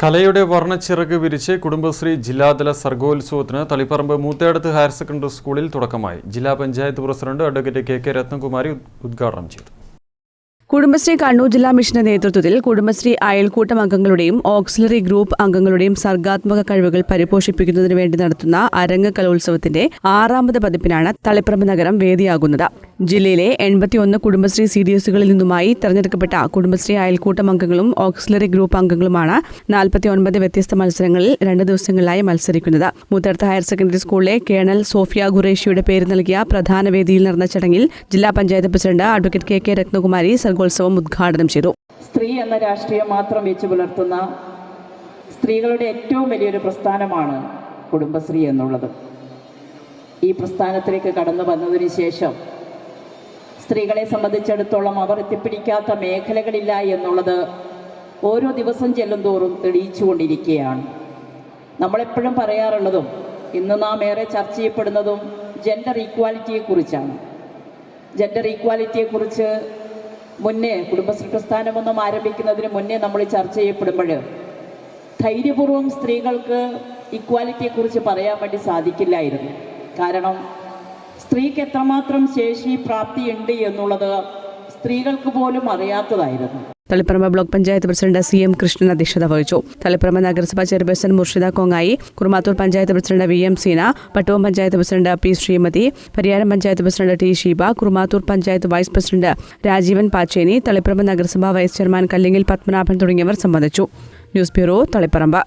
കലയുടെ വർണച്ചിറക് വിരിച്ച് കുടുംബശ്രീ ജില്ലാതല സർഗോത്സവത്തിന് തളിപ്പറമ്പ് മൂത്തേടത്ത് ഹയർ സെക്കൻഡറി സ്കൂളിൽ തുടക്കമായി. ജില്ലാ panchayat president advocate K K Rathnakumari ഉദ്ഘാടനം ചെയ്തു. കുടുംബശ്രീ കണ്ണൂർ ജില്ലാ മിഷന്റെ നേതൃത്വത്തിൽ കുടുംബശ്രീ അയൽക്കൂട്ടം അംഗങ്ങളുടെയും ഓക്സിലറി ഗ്രൂപ്പ് അംഗങ്ങളുടെയും സർഗാത്മക കഴിവുകൾ പരിപോഷിപ്പിക്കുന്നതിന് വേണ്ടി നടത്തുന്ന അരങ്ങ് കലോത്സവത്തിന്റെ ആറാമത് പതിപ്പിനാണ് തളിപ്പറമ്പ് നഗരം വേദിയാകുന്നത്. ജില്ലയിലെ എൺപത്തിയൊന്ന് കുടുംബശ്രീ സി ഡി എസുകളിൽ നിന്നുമായി തെരഞ്ഞെടുക്കപ്പെട്ട കുടുംബശ്രീ അയൽക്കൂട്ടം അംഗങ്ങളും ഓക്സിലറി ഗ്രൂപ്പ് അംഗങ്ങളുമാണ് നാൽപ്പത്തി ഒൻപത് വ്യത്യസ്ത മത്സരങ്ങളിൽ രണ്ട് ദിവസങ്ങളിലായി മത്സരിക്കുന്നത്. മുത്തടത്ത് ഹയർ സെക്കൻഡറി സ്കൂളിലെ കേണൽ സോഫിയ ഖുറേഷിയുടെ പേര് നൽകിയ പ്രധാന വേദിയിൽ നടന്ന ചടങ്ങിൽ ജില്ലാ panchayat president advocate K K Rathnakumari സർഗോത്സവം ഉദ്ഘാടനം ചെയ്തു. സ്ത്രീ എന്ന രാഷ്ട്രീയം മാത്രം വെച്ച് പുലർത്തുന്ന സ്ത്രീകളുടെ ഏറ്റവും വലിയൊരു പ്രസ്ഥാനമാണ് കുടുംബശ്രീ എന്നുള്ളത്. ഈ പ്രസ്ഥാനത്തിലേക്ക് കടന്നു വന്നതിന് ശേഷം സ്ത്രീകളെ സംബന്ധിച്ചിടത്തോളം അവർ എത്തിപ്പിടിക്കാത്ത മേഖലകളില്ല എന്നുള്ളത് ഓരോ ദിവസം ചെല്ലും തോറും തെളിയിച്ചുകൊണ്ടിരിക്കുകയാണ്. നമ്മളെപ്പോഴും പറയാറുള്ളതും ഇന്ന് നാം ഏറെ ചർച്ച ചെയ്യപ്പെടുന്നതും ജെൻഡർ ഈക്വാലിറ്റിയെക്കുറിച്ചാണ് ജെൻഡർ ഈക്വാലിറ്റിയെക്കുറിച്ച് മുന്നേ കുടുംബശ്രീ പ്രസ്ഥാനമൊന്നും ആരംഭിക്കുന്നതിന് മുന്നേ നമ്മൾ ചർച്ച ചെയ്യപ്പെടുമ്പോൾ ധൈര്യപൂർവം സ്ത്രീകൾക്ക് ഇക്വാലിറ്റിയെക്കുറിച്ച് പറയാൻ വേണ്ടി സാധിക്കില്ലായിരുന്നു. കാരണം സ്ത്രീക്ക് എത്രമാത്രം ശേഷി പ്രാപ്തിയുണ്ട് എന്നുള്ളത് സ്ത്രീകൾക്ക് പോലും അറിയാത്തതായിരുന്നു. Taliparamba block panchayat president C M Krishnan അധ്യക്ഷത വഹിച്ചു. തളിപ്പറമ്പ് നഗരസഭാ chairperson Murshida Kongayi Kurumathur panchayat president V M Seena Pattuvam panchayat president P Sreemathi Pariyaram panchayat president T Sheeba Kurumathur panchayat vice president Rajeevan Pacheni Taliparamba നഗരസഭാ vice chairman Kallingil Padmanabhan തുടങ്ങിയവർ സംബന്ധിച്ചു. News bureau Taliparamba.